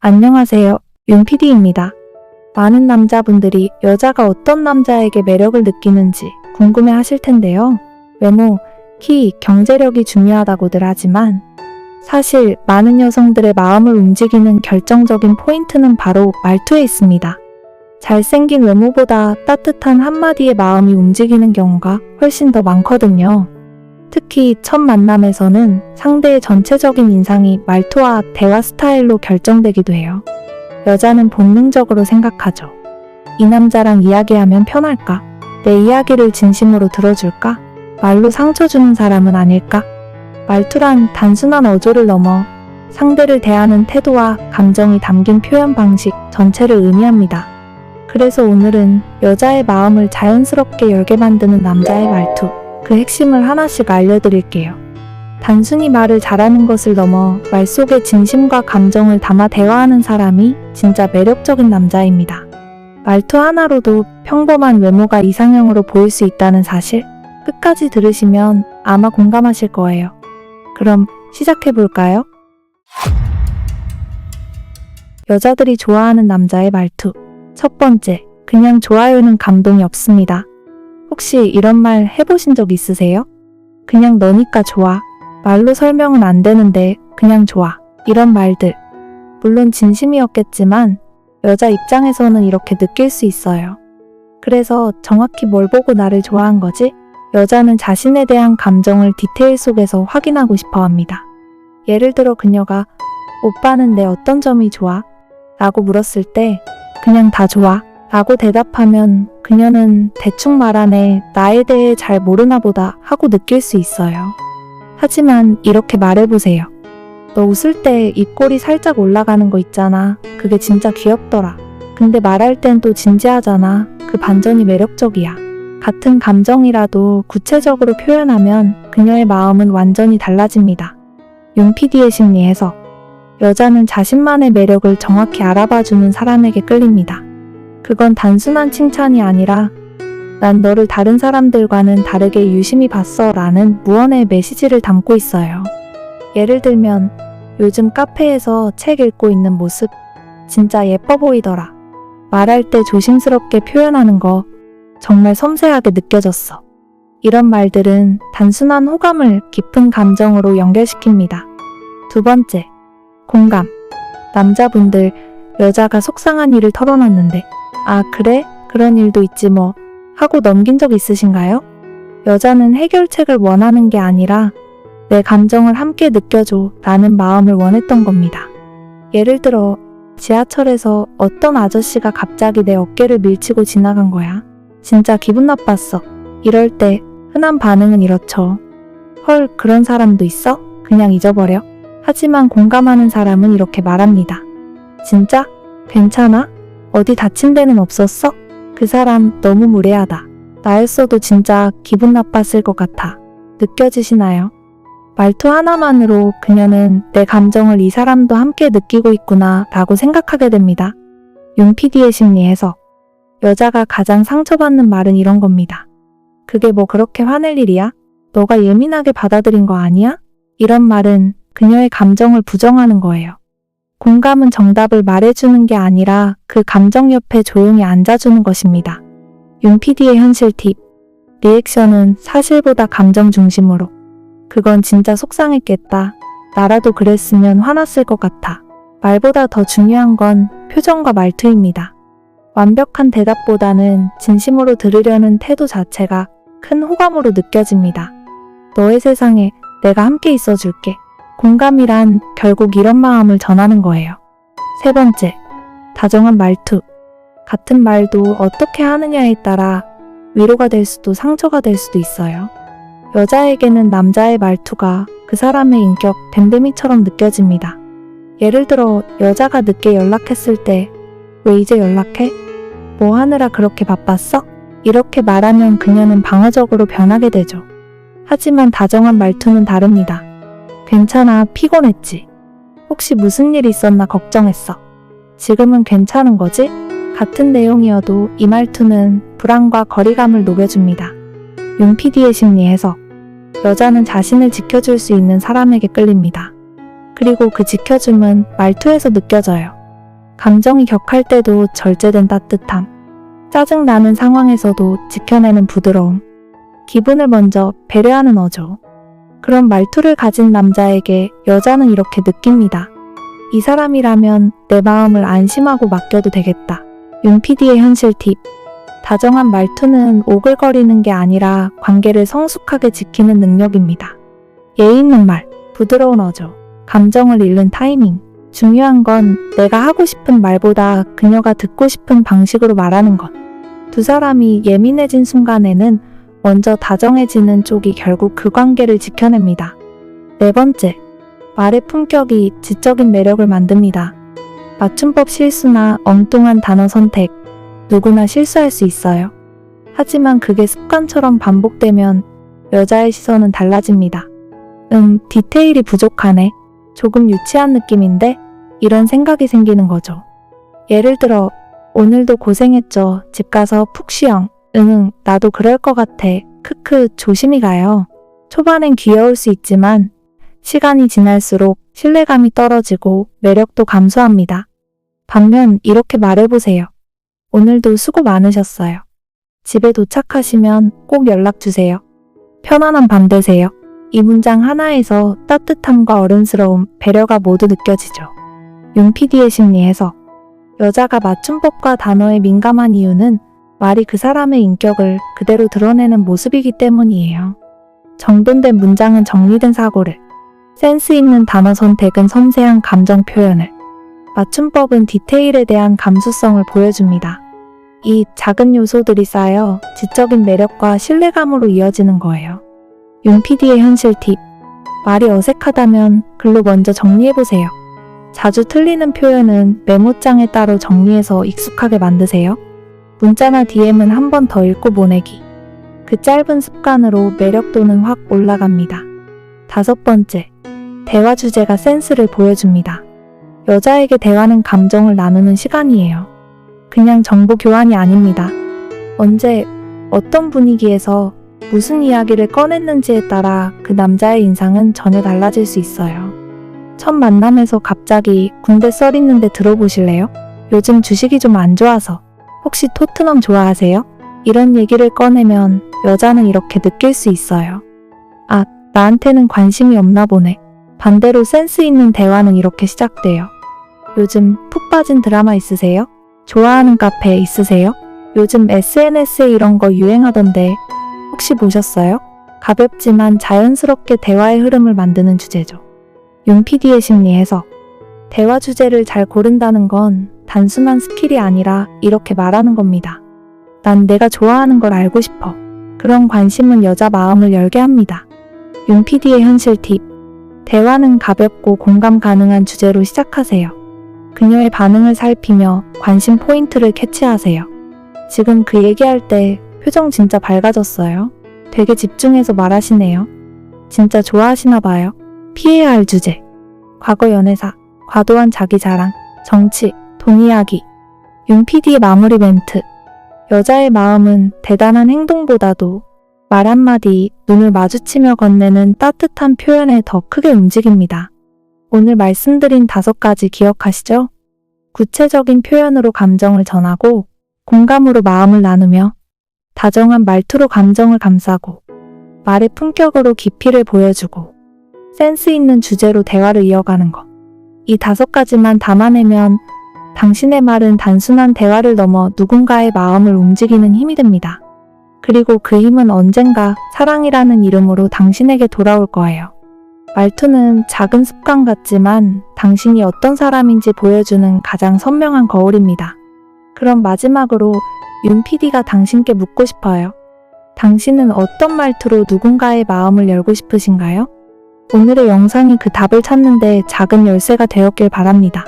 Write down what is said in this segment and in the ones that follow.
안녕하세요. 윤PD입니다. 많은 남자분들이 여자가 어떤 남자에게 매력을 느끼는지 궁금해 하실 텐데요. 외모, 키, 경제력이 중요하다고들 하지만 사실 많은 여성들의 마음을 움직이는 결정적인 포인트는 바로 말투에 있습니다. 잘생긴 외모보다 따뜻한 한마디의 마음이 움직이는 경우가 훨씬 더 많거든요. 특히 첫 만남에서는 상대의 전체적인 인상이 말투와 대화 스타일로 결정되기도 해요. 여자는 본능적으로 생각하죠. 이 남자랑 이야기하면 편할까? 내 이야기를 진심으로 들어줄까? 말로 상처 주는 사람은 아닐까? 말투란 단순한 어조를 넘어 상대를 대하는 태도와 감정이 담긴 표현 방식 전체를 의미합니다. 그래서 오늘은 여자의 마음을 자연스럽게 열게 만드는 남자의 말투, 그 핵심을 하나씩 알려드릴게요. 단순히 말을 잘하는 것을 넘어 말 속에 진심과 감정을 담아 대화하는 사람이 진짜 매력적인 남자입니다. 말투 하나로도 평범한 외모가 이상형으로 보일 수 있다는 사실 끝까지 들으시면 아마 공감하실 거예요. 그럼 시작해 볼까요? 여자들이 좋아하는 남자의 말투. 첫 번째, 그냥 좋아요는 감동이 없습니다. 혹시 이런 말 해보신 적 있으세요? 그냥 너니까 좋아. 말로 설명은 안 되는데 그냥 좋아. 이런 말들. 물론 진심이었겠지만 여자 입장에서는 이렇게 느낄 수 있어요. 그래서 정확히 뭘 보고 나를 좋아한 거지? 여자는 자신에 대한 감정을 디테일 속에서 확인하고 싶어 합니다. 예를 들어 그녀가 오빠는 내 어떤 점이 좋아? 라고 물었을 때 그냥 다 좋아. 라고 대답하면 그녀는 대충 말하네, 나에 대해 잘 모르나 보다 하고 느낄 수 있어요. 하지만 이렇게 말해보세요. 너 웃을 때 입꼬리 살짝 올라가는 거 있잖아. 그게 진짜 귀엽더라. 근데 말할 땐 또 진지하잖아. 그 반전이 매력적이야. 같은 감정이라도 구체적으로 표현하면 그녀의 마음은 완전히 달라집니다. 윤PD의 심리 해석. 여자는 자신만의 매력을 정확히 알아봐주는 사람에게 끌립니다. 그건 단순한 칭찬이 아니라 난 너를 다른 사람들과는 다르게 유심히 봤어 라는 무언의 메시지를 담고 있어요. 예를 들면 요즘 카페에서 책 읽고 있는 모습 진짜 예뻐 보이더라. 말할 때 조심스럽게 표현하는 거 정말 섬세하게 느껴졌어. 이런 말들은 단순한 호감을 깊은 감정으로 연결시킵니다. 두 번째, 공감. 남자분들, 여자가 속상한 일을 털어놨는데 아, 그래? 그런 일도 있지 뭐. 하고 넘긴 적 있으신가요? 여자는 해결책을 원하는 게 아니라 내 감정을 함께 느껴줘 라는 마음을 원했던 겁니다. 예를 들어, 지하철에서 어떤 아저씨가 갑자기 내 어깨를 밀치고 지나간 거야. 진짜 기분 나빴어. 이럴 때 흔한 반응은 이렇죠. 헐, 그런 사람도 있어? 그냥 잊어버려. 하지만 공감하는 사람은 이렇게 말합니다. 진짜? 괜찮아? 어디 다친 데는 없었어? 그 사람 너무 무례하다. 나였어도 진짜 기분 나빴을 것 같아. 느껴지시나요? 말투 하나만으로 그녀는 내 감정을 이 사람도 함께 느끼고 있구나 라고 생각하게 됩니다. 윤PD의 심리 해석. 여자가 가장 상처받는 말은 이런 겁니다. 그게 뭐 그렇게 화낼 일이야? 너가 예민하게 받아들인 거 아니야? 이런 말은 그녀의 감정을 부정하는 거예요. 공감은 정답을 말해주는 게 아니라 그 감정 옆에 조용히 앉아주는 것입니다. 윤PD의 현실 팁. 리액션은 사실보다 감정 중심으로. 그건 진짜 속상했겠다. 나라도 그랬으면 화났을 것 같아. 말보다 더 중요한 건 표정과 말투입니다. 완벽한 대답보다는 진심으로 들으려는 태도 자체가 큰 호감으로 느껴집니다. 너의 세상에 내가 함께 있어줄게. 공감이란 결국 이런 마음을 전하는 거예요. 세 번째, 다정한 말투. 같은 말도 어떻게 하느냐에 따라 위로가 될 수도 상처가 될 수도 있어요. 여자에게는 남자의 말투가 그 사람의 인격 댐댐이처럼 느껴집니다. 예를 들어 여자가 늦게 연락했을 때 왜 이제 연락해? 뭐 하느라 그렇게 바빴어? 이렇게 말하면 그녀는 방어적으로 변하게 되죠. 하지만 다정한 말투는 다릅니다. 괜찮아, 피곤했지. 혹시 무슨 일 있었나 걱정했어. 지금은 괜찮은 거지? 같은 내용이어도 이 말투는 불안과 거리감을 녹여줍니다. 윤PD의 심리 해석. 여자는 자신을 지켜줄 수 있는 사람에게 끌립니다. 그리고 그 지켜줌은 말투에서 느껴져요. 감정이 격할 때도 절제된 따뜻함. 짜증나는 상황에서도 지켜내는 부드러움. 기분을 먼저 배려하는 어조. 그런 말투를 가진 남자에게 여자는 이렇게 느낍니다. 이 사람이라면 내 마음을 안심하고 맡겨도 되겠다. 윤 PD의 현실 팁. 다정한 말투는 오글거리는 게 아니라 관계를 성숙하게 지키는 능력입니다. 예의 있는 말, 부드러운 어조, 감정을 잃는 타이밍. 중요한 건 내가 하고 싶은 말보다 그녀가 듣고 싶은 방식으로 말하는 것. 두 사람이 예민해진 순간에는 먼저 다정해지는 쪽이 결국 그 관계를 지켜냅니다. 네 번째, 말의 품격이 지적인 매력을 만듭니다. 맞춤법 실수나 엉뚱한 단어 선택, 누구나 실수할 수 있어요. 하지만 그게 습관처럼 반복되면 여자의 시선은 달라집니다. 음, 디테일이 부족하네. 조금 유치한 느낌인데? 이런 생각이 생기는 거죠. 예를 들어, 오늘도 고생했죠. 집 가서 푹 쉬영. 응응, 나도 그럴 것 같아. 크크, 조심히 가요. 초반엔 귀여울 수 있지만, 시간이 지날수록 신뢰감이 떨어지고 매력도 감소합니다. 반면 이렇게 말해보세요. 오늘도 수고 많으셨어요. 집에 도착하시면 꼭 연락주세요. 편안한 밤 되세요. 이 문장 하나에서 따뜻함과 어른스러움, 배려가 모두 느껴지죠. 윤 PD의 심리 해석. 여자가 맞춤법과 단어에 민감한 이유는 말이 그 사람의 인격을 그대로 드러내는 모습이기 때문이에요. 정돈된 문장은 정리된 사고를, 센스 있는 단어 선택은 섬세한 감정 표현을, 맞춤법은 디테일에 대한 감수성을 보여줍니다. 이 작은 요소들이 쌓여 지적인 매력과 신뢰감으로 이어지는 거예요. 윤 PD의 현실 팁. 말이 어색하다면 글로 먼저 정리해보세요. 자주 틀리는 표현은 메모장에 따로 정리해서 익숙하게 만드세요. 문자나 DM은 한 번 더 읽고 보내기. 그 짧은 습관으로 매력도는 확 올라갑니다. 다섯 번째. 대화 주제가 센스를 보여줍니다. 여자에게 대화는 감정을 나누는 시간이에요. 그냥 정보 교환이 아닙니다. 언제, 어떤 분위기에서 무슨 이야기를 꺼냈는지에 따라 그 남자의 인상은 전혀 달라질 수 있어요. 첫 만남에서 갑자기 군대 썰 있는데 들어보실래요? 요즘 주식이 좀 안 좋아서. 혹시 토트넘 좋아하세요? 이런 얘기를 꺼내면 여자는 이렇게 느낄 수 있어요. 아, 나한테는 관심이 없나 보네. 반대로 센스 있는 대화는 이렇게 시작돼요. 요즘 푹 빠진 드라마 있으세요? 좋아하는 카페 있으세요? 요즘 SNS에 이런 거 유행하던데 혹시 보셨어요? 가볍지만 자연스럽게 대화의 흐름을 만드는 주제죠. 윤 PD의 심리 해석. 대화 주제를 잘 고른다는 건 단순한 스킬이 아니라 이렇게 말하는 겁니다. 난 내가 좋아하는 걸 알고 싶어. 그런 관심은 여자 마음을 열게 합니다. 윤 PD의 현실 팁. 대화는 가볍고 공감 가능한 주제로 시작하세요. 그녀의 반응을 살피며 관심 포인트를 캐치하세요. 지금 그 얘기할 때 표정 진짜 밝아졌어요. 되게 집중해서 말하시네요. 진짜 좋아하시나 봐요. 피해야 할 주제. 과거 연애사, 과도한 자기 자랑, 정치, 돈 이야기. 윤 PD의 마무리 멘트. 여자의 마음은 대단한 행동보다도 말 한마디, 눈을 마주치며 건네는 따뜻한 표현에 더 크게 움직입니다. 오늘 말씀드린 다섯 가지 기억하시죠? 구체적인 표현으로 감정을 전하고, 공감으로 마음을 나누며, 다정한 말투로 감정을 감싸고, 말의 품격으로 깊이를 보여주고, 센스 있는 주제로 대화를 이어가는 것. 이 다섯 가지만 담아내면 당신의 말은 단순한 대화를 넘어 누군가의 마음을 움직이는 힘이 됩니다. 그리고 그 힘은 언젠가 사랑이라는 이름으로 당신에게 돌아올 거예요. 말투는 작은 습관 같지만 당신이 어떤 사람인지 보여주는 가장 선명한 거울입니다. 그럼 마지막으로 윤 PD가 당신께 묻고 싶어요. 당신은 어떤 말투로 누군가의 마음을 열고 싶으신가요? 오늘의 영상이 그 답을 찾는데 작은 열쇠가 되었길 바랍니다.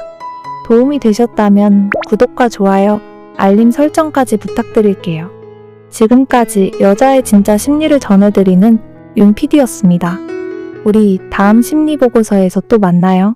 도움이 되셨다면 구독과 좋아요, 알림 설정까지 부탁드릴게요. 지금까지 여자의 진짜 심리를 전해드리는 윤 PD였습니다. 우리 다음 심리 보고서에서 또 만나요.